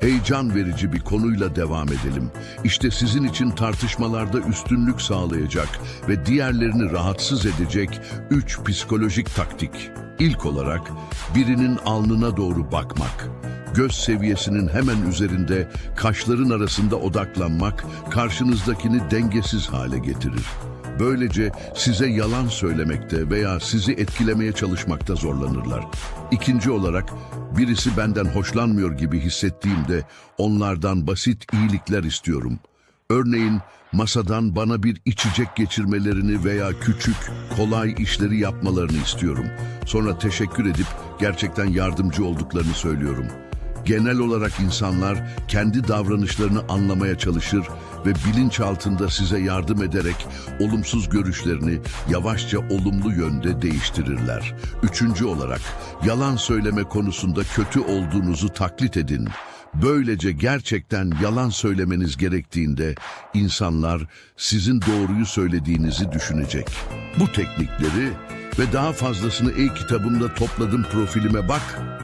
Heyecan verici bir konuyla devam edelim. İşte sizin için tartışmalarda üstünlük sağlayacak ve diğerlerini rahatsız edecek 3 psikolojik taktik. İlk olarak birinin alnına doğru bakmak. Göz seviyesinin hemen üzerinde kaşların arasında odaklanmak karşınızdakini dengesiz hale getirir. Böylece size yalan söylemekte veya sizi etkilemeye çalışmakta zorlanırlar. İkinci olarak birisi benden hoşlanmıyor gibi hissettiğimde onlardan basit iyilikler istiyorum. Örneğin masadan bana bir içecek geçirmelerini veya küçük, kolay işleri yapmalarını istiyorum. Sonra teşekkür edip gerçekten yardımcı olduklarını söylüyorum. Genel olarak insanlar kendi davranışlarını anlamaya çalışır ve bilinç altında size yardım ederek olumsuz görüşlerini yavaşça olumlu yönde değiştirirler. Üçüncü olarak yalan söyleme konusunda kötü olduğunuzu taklit edin. Böylece gerçekten yalan söylemeniz gerektiğinde insanlar sizin doğruyu söylediğinizi düşünecek. Bu teknikleri ve daha fazlasını e-kitabımda topladım profilime bak